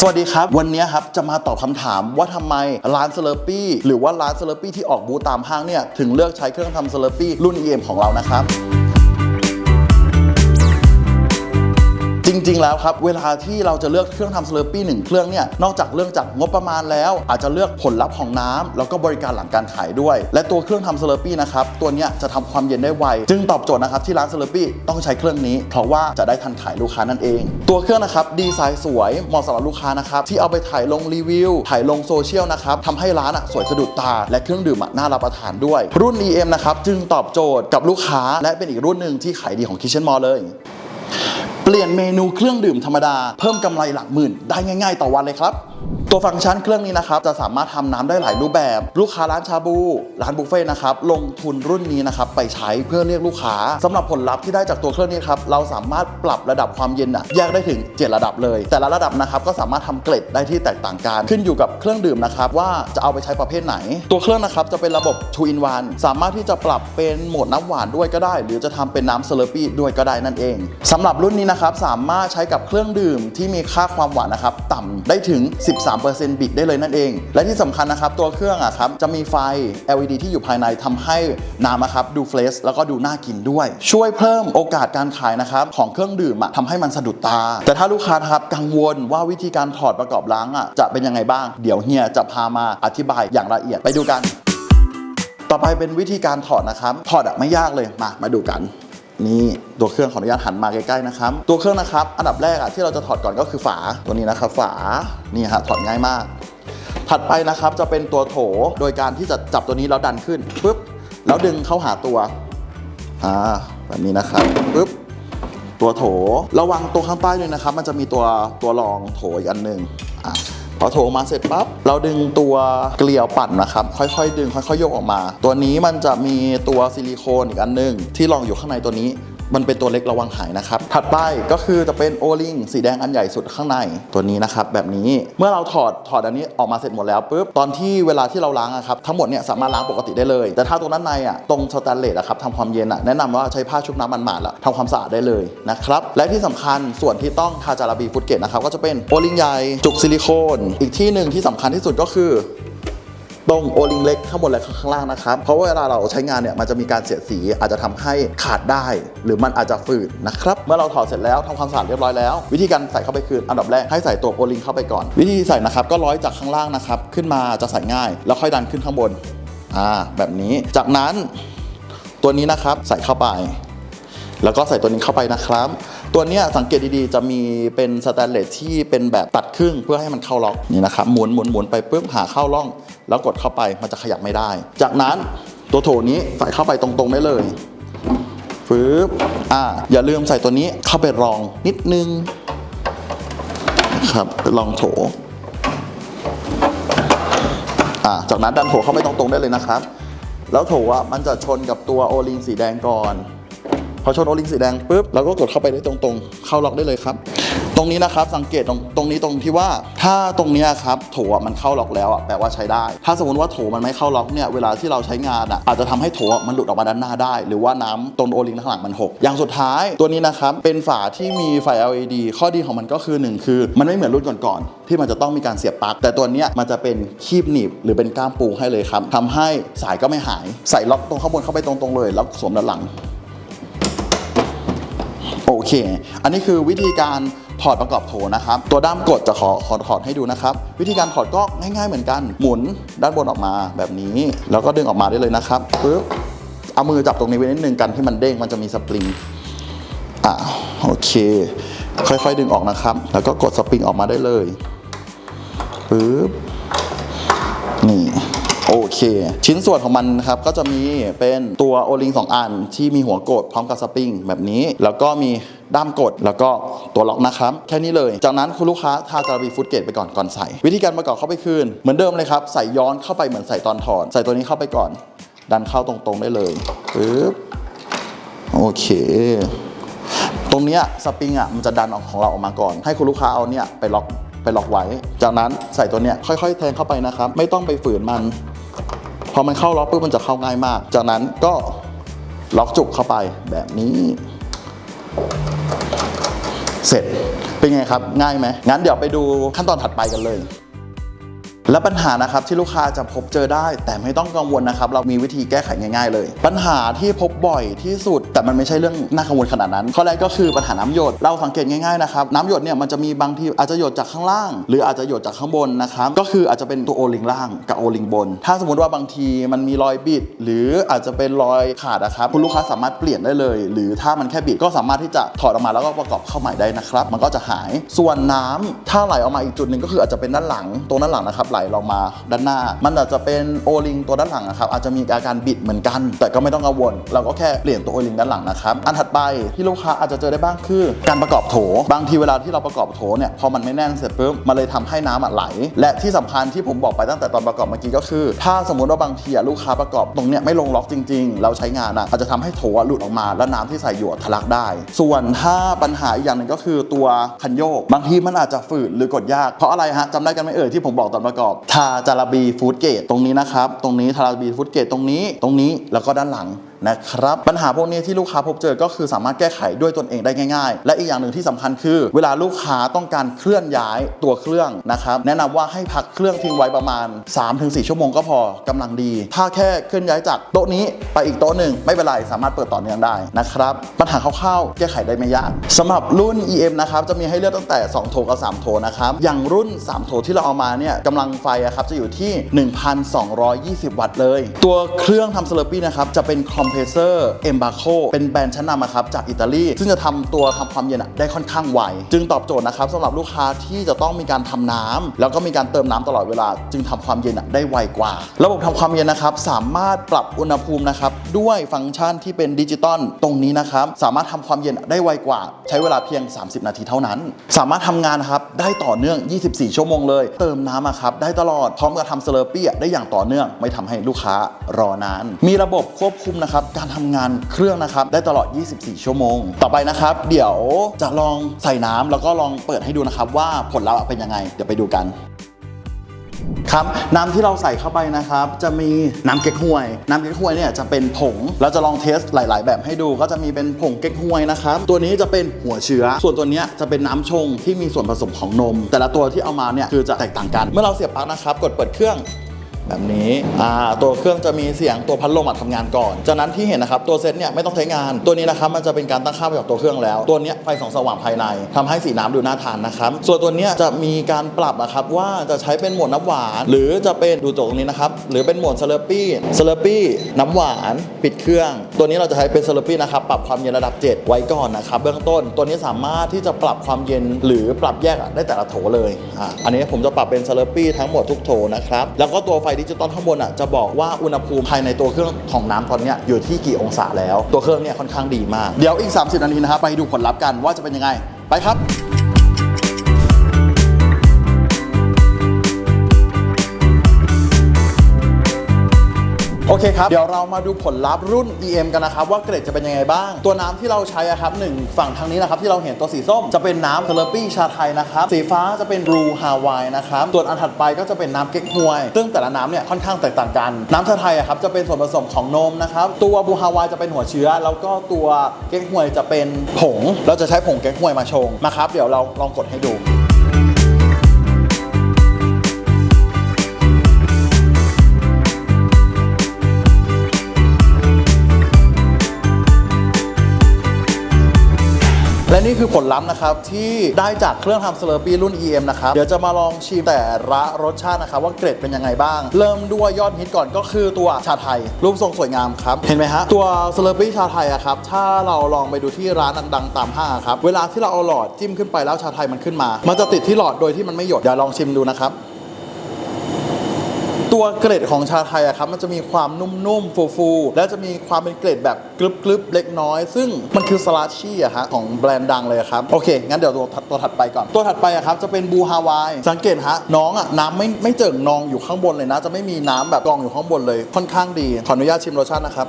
สวัสดีครับ วันนี้ครับจะมาตอบคำถามว่าทำไมร้านเซเลปี้หรือว่าร้านเซเลปี้ที่ออกบูธตามห้างเนี่ยถึงเลือกใช้เครื่องทำเซเลปี้รุ่น EM ของเรานะครับ ริง ๆ แล้วครับ เวลาที่เราจะเลือกเครื่องทำสเลอร์ปี้หนึ่งเครื่องเนี่ยนอกจากเรื่องจากงบประมาณแล้ว อาจจะเลือกผลลัพธ์ของน้ำแล้วก็บริการหลังการขายด้วย และตัวเครื่องทำสเลอร์ปี้นะครับตัวเนี้ยจะทำความเย็นได้ไว จึงตอบโจทย์นะครับที่ร้านสเลอร์ปี้ต้องใช้เครื่องนี้ เพราะว่าจะได้ทันขายลูกค้านั่นเอง ตัวเครื่องนะครับดีไซน์สวยเหมาะสำหรับลูกค้านะครับที่เอาไปถ่ายลงรีวิวถ่ายลงโซเชียลนะครับทำให้ร้านอะสวยสะดุดตา และเครื่องดื่มอะน่ารับประทานด้วย รุ่น EM นะครับจึงตอบโจทย์กับลูกค้าและเป็นอีกรุ่นหนึ่งที่ขายดีของ Kitchen Mall เลย เปลี่ยนเมนูเครื่องดื่มธรรมดา เพิ่มกำไรหลักหมื่นได้ง่าย ๆ ต่อวันเลยครับ ตัวฟังก์ชันเครื่องนี้นะครับจะสามารถทำน้ำได้หลายรูปแบบ ลูกค้าร้านชาบู ร้านบุฟเฟ่ต์นะครับลงทุนรุ่นนี้นะครับไปใช้เพื่อเรียกลูกค้าสำหรับผลลัพธ์ที่ได้จากตัวเครื่องนี้ครับเราสามารถปรับระดับความเย็นอะแยกได้ถึง 7 ระดับเลย แต่ละระดับนะครับก็สามารถทำเกล็ดได้ที่แตกต่างกัน ขึ้นอยู่กับเครื่องดื่มนะครับว่าจะเอาไปใช้ประเภทไหน ตัวเครื่องนะครับจะเป็นระบบ2 in 1สามารถที่จะปรับเป็นโหมดน้ำหวานด้วยก็ได้ หรือจะทำเป็นน้ำเซเลปี้ด้วยก็ได้นั่นเองสำหรับรุ่นนี้นะครับสามารถใช้กับเครื่องดื่มที่มีค่าความหวานนะครับต่ำได้ถึง 13บิตได้เลยนั่นเอง และที่สำคัญนะครับ ตัวเครื่องอะครับจะมีไฟ LED ที่อยู่ภายในทำให้น้ำนะครับดูเฟรชแล้วก็ดูน่ากินด้วย ช่วยเพิ่มโอกาสการขายนะครับของเครื่องดื่มอะทำให้มันสะดุดตา แต่ถ้าลูกค้านะครับกังวลว่าวิธีการถอดประกอบล้างอะจะเป็นยังไงบ้าง เดี๋ยวเฮียจะพามาอธิบายอย่างละเอียดไปดูกัน ต่อไปเป็นวิธีการถอดนะครับ ถอดอะไม่ยากเลยมามาดูกัน นี่ตัวเครื่องขออนุญาตหันมาใกล้ๆนะครับ ตัวเครื่องนะครับอันดับแรกอะที่เราจะถอดก่อนก็คือฝาตัวนี้นะครับ ฝานี่ฮะถอดง่ายมาก ถัดไปนะครับจะเป็นตัวโถโดยการที่จะจับตัวนี้แล้วดันขึ้นปุ๊บแล้วดึงเข้าหาตัวอ่าแบบนี้นะครับปุ๊บตัวโถระวังตรงข้างใต้ด้วยนะครับ มันจะมีตัวตัวรองโถอีกอันหนึ่งอะพอโถมาเสร็จปั๊บ เราดึงตัวเกลียวปั่นนะครับ ค่อยๆ ดึงค่อยๆยกออกมา ตัวนี้มันจะมีตัวซิลิโคนอีกอันหนึ่งที่รองอยู่ข้างในตัวนี้ มันเป็นตัวเล็กระวังหายนะครับ ถัดไปก็คือจะเป็นโอลิงสีแดงอันใหญ่สุดข้างในตัวนี้นะครับแบบนี้เมื่อเราถอดถอดอันนี้ออกมาเสร็จหมดแล้วปุ๊บตอนที่เวลาที่เราล้างอะครับทั้งหมดเนี่ยสามารถล้างปกติได้เลย แต่ถ้าตรงด้านในอะตรงสแตนเลสอะครับทำความเย็นอะแนะนำว่าใช้ผ้าชุบน้ำมันหมาดละทำความสะอาดได้เลยนะครับและที่สำคัญส่วนที่ต้องทาจาราบีฟุตเกตนะครับก็จะเป็นโอลิงใหญ่จุกซิลิโคนอีกที่หนึ่งที่สำคัญที่สุดก็คือ ตรงโอลิงเล็กข้างบนและข้างล่างนะครับเพราะว่าเวลาเราใช้งานเนี่ยมันจะมีการเสียดสีอาจจะทำให้ขาดได้ หรือมันอาจจะฝืดนะครับเมื่อเราถอดเสร็จแล้วทำความสะอาดเรียบร้อยแล้ว วิธีการใส่เข้าไปคืออันดับแรกให้ใส่ตัวโอลิงเข้าไปก่อน วิธีใส่นะครับก็ร้อยจากข้างล่างนะครับขึ้นมาจะใส่ง่าย แล้วค่อยดันขึ้นข้างบนอ่าแบบนี้จากนั้นตัวนี้นะครับใส่เข้าไป แล้วก็ใส่ตัวนี้เข้าไปนะครับ ตัวเนี้ยสังเกตดีๆ จะมีเป็นสแตนเลสที่เป็นแบบตัดครึ่งเพื่อให้มันเข้าล็อกนี่นะครับหมุนหมุนหมุนไปปุ๊บหาเข้าร่อง แล้วกดเข้าไปมันจะขยับไม่ได้ จากนั้นตัวโถนี้ใส่เข้าไปตรงๆได้เลยปึ๊บอ่าอย่าลืมใส่ตัวนี้เข้าไปรองนิดนึงนะครับรองโถอ่าจากนั้นดันโถเข้าไปตรงๆได้เลยนะครับ แล้วโถอะมันจะชนกับตัวโอลิงสีแดงก่อน พอชนโอลิงสีแดงปุ๊บเราก็กดเข้าไปได้ตรงๆ เข้าล็อกได้เลยครับ ตรงนี้นะครับสังเกตตรงตรงนี้ตรงที่ว่า ถ้าตรงนี้ครับโถมันเข้าล็อกแล้วอะแปลว่าใช้ได้ ถ้าสมมติว่าโถมันไม่เข้าล็อกเนี่ยเวลาที่เราใช้งานอะอาจจะทำให้โถมันหลุดออกมาด้านหน้าได้ หรือว่าน้ำตรงโอลิงข้างหลังมันหกอย่างสุดท้ายตัวนี้นะครับเป็นฝาที่มีไฟ LED ข้อดีของมันก็คือหนึ่งคือ มันไม่เหมือนรุ่นก่อนๆที่มันจะต้องมีการเสียบปลั๊กแต่ตัวนี้มันจะเป็นคีบหนีบหรือเป็นก้ามปูให้เลยครับทำให้สายก็ไม่หาย ใส่ล็อกตรงข้างบนเข้าไปตรงๆเลย แล้วสวมด้านหลัง อเค อันนี้คือวิธีการถอดประกอบโถนะครับ ตัวด้ามกดจะขอขอถอดให้ดูนะครับ วิธีการถอดก็ง่ายๆเหมือนกัน หมุนด้านบนออกมาแบบนี้ แล้วก็ดึงออกมาได้เลยนะครับปึ๊บเอามือจับตรงนี้ไว้นิดนึงกันที่มันเด้งมันจะมีสปริงอ่าโอเค ค่อยๆดึงออกนะครับ แล้วก็กดสปริงออกมาได้เลยปึ๊บนี่ โอเค ชิ้นส่วนของมันนะครับก็จะมีเป็นตัวโอลิง2อันที่มีหัวกดพร้อมกับสปริงแบบนี้ แล้วก็มีด้ามกดแล้วก็ตัวล็อกนะครับ แค่นี้เลย จากนั้นคุณลูกค้าทาจารีฟุตเกตไปก่อนก่อนใส่ วิธีการประกอบเข้าไปคืน เหมือนเดิมเลยครับ ใส่ย้อนเข้าไปเหมือนใส่ตอนถอดใส่ตัวนี้เข้าไปก่อน ดันเข้าตรงๆได้เลยปึ๊บโอเคตรงเนี้ยสปริงอะมันจะดันออกของเราออกมาก่อน ให้คุณลูกค้าเอาเนี่ยไปล็อกไปล็อกไว้ จากนั้นใส่ตัวเนี้ยค่อยๆ แทงเข้าไปนะครับ ไม่ต้องไปฝืนมัน พอมันเข้าล็อกปุ๊บมันจะเข้าง่ายมาก จากนั้นก็ล็อกจุกเข้าไปแบบนี้ เสร็จเป็นไงครับง่ายไหมงั้นเดี๋ยวไปดูขั้นตอนถัดไปกันเลย และปัญหานะครับที่ลูกค้าจะพบเจอได้ แต่ไม่ต้องกังวลนะครับ เรามีวิธีแก้ไขง่าย ๆ เลย ปัญหาที่พบบ่อยที่สุด แต่มันไม่ใช่เรื่องน่ากังวลขนาดนั้นข้อแรกก็คือปัญหาน้ำหยดเราสังเกตง่ายๆนะครับน้ำหยดเนี่ยมันจะมีบางทีอาจจะหยดจากข้างล่าง หรืออาจจะหยดจากข้างบนนะครับก็คืออาจจะเป็นตัวโอลิงล่างกับโอลิงบน ถ้าสมมติว่าบางทีมันมีรอยบิด หรืออาจจะเป็นรอยขาดนะครับคุณลูกค้าสามารถเปลี่ยนได้เลย หรือถ้ามันแค่บิดก็สามารถที่จะถอดออกมาแล้วก็ประกอบเข้าใหม่ได้นะครับ มันก็จะหายส่วนน้ำถ้าไหลออกมาอีกจุดหนึ่งก็คืออาจจะเป็นด้านหลังตรงด้านหลังนะครับไหลลงมาด้านหน้า มันอาจจะเป็นโอลิงตัวด้านหลังนะครับอาจจะมีอาการบิดเหมือนกัน แต่ก็ไม่ต้องกังวล เราก็แค่เปลี่ยนตัวโอลิงด้านหลังนะครับอันถัดไปที่ลูกค้าอาจจะเจอได้บ้างคือ การประกอบโถ บางทีเวลาที่เราประกอบโถเนี่ยพอมันไม่แน่นเสร็จปุ๊บมันเลยทำให้น้ำอะไหล และที่สำคัญที่ผมบอกไปตั้งแต่ตอนประกอบเมื่อกี้ก็คือ ถ้าสมมติว่าบางทีลูกค้าประกอบตรงเนี้ยไม่ลงล็อกจริง ๆ เราใช้งานอะอาจจะทำให้โถหลุดออกมา แล้วน้ำที่ใส่อยู่ทะลักได้ ส่วนถ้าปัญหาอีกอย่างหนึ่งก็คือตัวคันโยก บางทีมันอาจจะฝืดหรือกดยากเพราะอะไรฮะจำได้กันไหมเอ่ยที่ผมบอกตอนประกอบทาจาราบีฟูดเกตตรงนี้นะครับ ตรงนี้ทาราบีฟูดเกตตรงนี้ ตรงนี้แล้วก็ด้านหลัง นะครับปัญหาพวกนี้ที่ลูกค้าพบเจอก็คือสามารถแก้ไขด้วยตนเองได้ง่าย ๆ และอีกอย่างหนึ่งที่สำคัญคือ เวลาลูกค้าต้องการเคลื่อนย้ายตัวเครื่องนะครับแนะนำว่าให้พักเครื่องทิ้งไว้ประมาณ 3-4 ชั่วโมงก็พอกำลังดี ถ้าแค่เคลื่อนย้ายจากโต๊ะนี้ไปอีกโต๊ะหนึ่งไม่เป็นไรสามารถเปิดต่อเนื่องได้นะครับปัญหาคร่าวๆแก้ไขได้ไม่ยากสำหรับรุ่น EM นะครับจะมีให้เลือกตั้งแต่ 2 โทกับ 3 โทนะครับอย่างรุ่น 3 โทที่เราเอามาเนี่ยกำลังไฟครับจะอยู่ที่ 1,220 วัตต์เลย ตัวเครื่องทำสลอปี้นะครับจะเป็นคอมเพรสเซอร์เอมบาโคเป็นแบรนด์ชั้นนำอะครับจากอิตาลี ซึ่งจะทำตัวทำความเย็นได้ค่อนข้างไว จึงตอบโจทย์นะครับสำหรับลูกค้าที่จะต้องมีการทำน้ำแล้วก็มีการเติมน้ำตลอดเวลา จึงทำความเย็นได้ไวกว่า ระบบทำความเย็นนะครับสามารถปรับอุณหภูมินะครับด้วยฟังก์ชันที่เป็นดิจิตอลตรงนี้นะครับสามารถทำความเย็นได้ไวกว่า ใช้เวลาเพียง 30 นาทีเท่านั้น สามารถทำงานครับได้ต่อเนื่อง 24 ชั่วโมงเลย เติมน้ำครับได้ตลอดพร้อมกับทำเลอร์ปี้ได้อย่างต่อเนื่อง ไม่ทำให้ลูกค้ารอนานมีระบบควบคุมนะครับการทำงานเครื่องนะครับได้ตลอด 24 ชั่วโมง ต่อไปนะครับ เดี๋ยวจะลองใส่น้ำแล้วก็ลองเปิดให้ดูนะครับ ว่าผลลัพธ์เป็นยังไง เดี๋ยวไปดูกันครับน้ำที่เราใส่เข้าไปนะครับ จะมีน้ำเก๊กฮวย น้ำเก๊กฮวยเนี่ยจะเป็นผงเราจะลองเทสหลาย ๆ แบบให้ดูก็จะมีเป็นผงเก๊กฮวยนะครับ ตัวนี้จะเป็นหัวเชื้อ ส่วนตัวนี้จะเป็นน้ำชงที่มีส่วนผสมของนม แต่ละตัวที่เอามาเนี่ยคือจะแตกต่างกัน เมื่อเราเสียบปลั๊กนะครับ กดเปิดเครื่อง แบบนี้อ่าตัวเครื่องจะมีเสียงตัวพัดลมอะทำงานก่อน จากนั้นที่เห็นนะครับตัวเซตเนี่ยไม่ต้องใช้งาน ตัวนี้นะครับมันจะเป็นการตั้งค่าไปกับตัวเครื่องแล้ว ตัวเนี้ยไฟส่องสว่างภายในทำให้สีน้ำดูน่าทานนะครับ ส่วนตัวเนี้ยจะมีการปรับนะครับว่าจะใช้เป็นโหมดน้ำหวาน หรือจะเป็นดูตรงนี้นะครับหรือเป็นโหมดสเลอร์ปี้สเลอร์ปี้น้ำหวานปิดเครื่อง ตัวนี้เราจะใช้เป็นสเลอร์ปี้นะครับปรับความเย็นระดับ 7 ไว้ก่อนนะครับเบื้องต้น ตัวนี้สามารถที่จะปรับความเย็นหรือปรับแยกได้แต่ละโถเลยอ่าอันนี้ผมจะปรับเป็นเลอร์ปี้ทั้งหมดทุกโถนะครับแล้วก็ตัวไฟดิจิตอลข้างบนอะจะบอกว่าอุณหภูมิภายในตัวเครื่องของน้ำตอนนี้อยู่ที่กี่องศาแล้ว ตัวเครื่องเนี่ยค่อนข้างดีมาก เดี๋ยวอีก 30 นาทีนะครับไปดูผลลัพธ์กันว่าจะเป็นยังไง ไปครับ โอเคครับ เดี๋ยวเรามาดูผลลัพธ์รุ่น EM กันนะครับ ว่าเกรดจะเป็นยังไงบ้าง ตัวน้ำที่เราใช้อะครับหนึ่งฝั่งทางนี้นะครับที่เราเห็นตัวสีส้มจะเป็นน้ำเทเลปี้ชาไทยนะครับสีฟ้าจะเป็นบลูฮาวายนะครับส่วนอันถัดไปก็จะเป็นน้ำเก๊กฮวย ซึ่งแต่ละน้ำเนี่ยค่อนข้างแตกต่างกัน น้ำชาไทยอะครับจะเป็นส่วนผสมของนมนะครับตัวบลูฮาวายจะเป็นหัวเชื้อ แล้วก็ตัวเก๊กฮวยจะเป็นผง เราจะใช้ผงเก๊กฮวยมาชงนะครับเดี๋ยวเราลองกดให้ดู และนี่คือผลลัพธ์นะครับที่ได้จากเครื่องทำสเลอร์ปี้รุ่น EM นะครับ เดี๋ยวจะมาลองชิมแต่ละรสชาตินะครับว่าเกรดเป็นยังไงบ้าง เริ่มด้วยยอดฮิตก่อนก็คือตัวชาไทย รูปทรงสวยงามครับ เห็นไหมฮะ ตัวสเลอร์ปี้ชาไทยอะครับ ถ้าเราลองไปดูที่ร้านดังๆตามห้างครับ เวลาที่เราเอาหลอดจิ้มขึ้นไปแล้วชาไทยมันขึ้นมา มันจะติดที่หลอดโดยที่มันไม่หยดเดี๋ยวลองชิมดูนะครับ ตัวเกล็ดของชาไทยอะครับมันจะมีความนุ่มๆฟูๆแล้วจะมีความเป็นเกล็ดแบบกรึบๆเล็กน้อย ซึ่งมันคือสลัดชี่อะฮะของแบรนด์ดังเลยครับโอเคงั้นเดี๋ยวตัวถัดตัวถัดไปก่อนตัวถัดไปอะครับจะเป็นบูฮาวายสังเกตฮะน้องอะน้ำไม่ไม่เจิ่งนองอยู่ข้างบนเลยนะ จะไม่มีน้ำแบบกองอยู่ข้างบนเลยค่อนข้างดีขออนุญาตชิมรสชาตินะครับ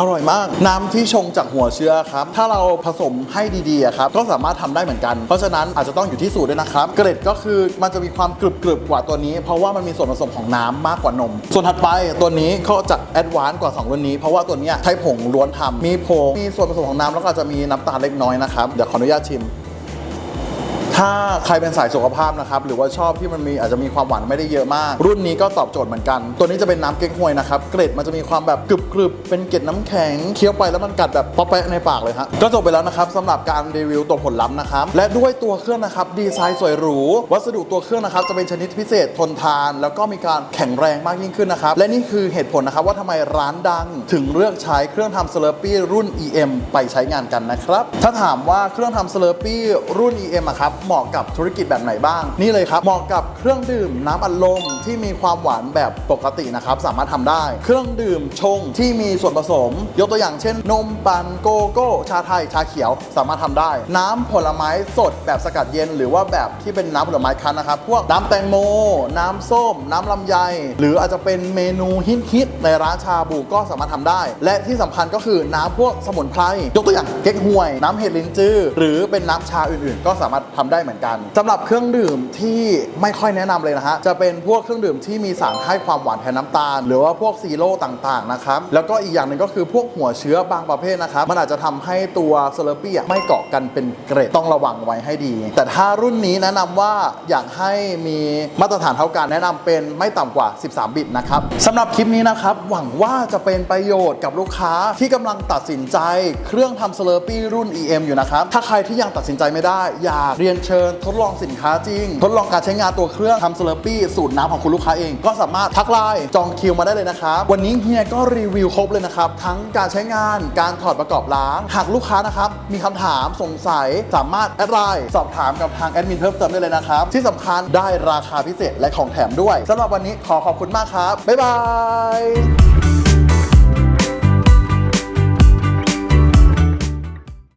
อร่อยมาก น้ำที่ชงจากหัวเชื้อครับ ถ้าเราผสมให้ดีๆครับก็สามารถทำได้เหมือนกัน เพราะฉะนั้นอาจจะต้องอยู่ที่สูตรด้วยนะครับ เกล็ดก็คือมันจะมีความกรึบๆกว่าตัวนี้ เพราะว่ามันมีส่วนผสมของน้ำมากกว่านม ส่วนถัดไปตัวนี้เขาจะแอดวานซ์กว่า2รุ่นนี้ เพราะว่าตัวนี้ใช้ผงล้วนทำมีผงมีส่วนผสมของน้ำแล้วก็จจะมีน้ำตาลเล็กน้อยนะครับ เดี๋ยวขออนุญาตชิม ถ้าใครเป็นสายสุขภาพนะครับ หรือว่าชอบที่มันมีอาจจะมีความหวานไม่ได้เยอะมาก รุ่นนี้ก็ตอบโจทย์เหมือนกัน ตัวนี้จะเป็นน้ำเก๊กฮวยนะครับ เกร็ดมันจะมีความแบบกรึบกรึบๆเป็นเกล็ดน้ำแข็ง เคี้ยวไปแล้วมันกัดแบบป๊อปแปะในปากเลยฮะก็จบไปแล้วนะครับสำหรับการรีวิวตัวผลลัพธ์นะครับและด้วยตัวเครื่องนะครับดีไซน์สวยหรูวัสดุตัวเครื่องนะครับจะเป็นชนิดพิเศษทนทาน แล้วก็มีการแข็งแรงมากยิ่งขึ้นนะครับและนี่คือเหตุผลนะครับว่าทำไมร้านดังถึงเลือกใช้เครื่องทำสเลอร์ปี้รุ่น EM ไปใช้งานกันนะครับถ้าถามว่าเครื่องทำสเลอร์ปี้รุ่น EM อะครับเหมาะกับธุรกิจแบบไหนบ้าง นี่เลยครับ เหมาะกับเครื่องดื่มน้ำอัดลมที่มีความหวานแบบปกตินะครับ สามารถทำได้ เครื่องดื่มชงที่มีส่วนผสม ยกตัวอย่างเช่น นมปั่นโกโก้ชาไทยชาเขียวสามารถทำได้ น้ำผลไม้สดแบบสกัดเย็น หรือว่าแบบที่เป็นน้ำผลไม้คั้นนะครับพวกน้ำแตงโม น้ำส้ม น้ำลำไย หรืออาจจะเป็นเมนูฮิตๆในร้านชาบูก็สามารถทำได้ และที่สำคัญก็คือน้ำพวกสมุนไพรยกตัวอย่างเก๊กฮวย น้ำเห็ดลิ้นจื้อหรือเป็นน้ำชาอื่นๆ ก็สามารถทำได้เหมือนกันสำหรับเครื่องดื่มที่ไม่ค่อยแนะนำเลยนะฮะจะเป็นพวกเครื่องดื่มที่มีสารให้ความหวานแทนน้ำตาล หรือว่าพวกซีโร่ต่างๆนะครับแล้วก็อีกอย่างหนึ่งก็คือพวกหัวเชื้อบางประเภทนะครับมันอาจจะทำให้ตัวเซเลปี้ไม่เกาะกันเป็นเกรดต้องระวังไว้ให้ดี แต่ถ้ารุ่นนี้แนะนำว่าอยากให้มีมาตรฐานเท่ากันแนะนำเป็นไม่ต่ำกว่า 13 บิตนะครับสำหรับคลิปนี้นะครับหวังว่าจะเป็นประโยชน์กับลูกค้าที่กำลังตัดสินใจ เครื่องทำเซเลปี้รุ่น EM อยู่นะครับถ้าใครที่ยังตัดสินใจไม่ได้ อยากเรียนเชิญ ทดลองสินค้าจริง ทดลองการใช้งานตัวเครื่องทำเซเลปี้สูตรน้ำของคุณลูกค้าเอง ก็สามารถทักไลน์จองคิวมาได้เลยนะครับวันนี้เฮียก็รีวิวครบเลยนะครับทั้งการใช้งานการถอดประกอบล้าง หากลูกค้านะครับมีคำถามสงสัยสามารถแอดไลน์สอบถามกับทางแอดมินเพิ่มเติมได้เลยนะครับที่สำคัญได้ราคาพิเศษและของแถมด้วยสำหรับวันนี้ขอขอบคุณมากครับบ๊ายบาย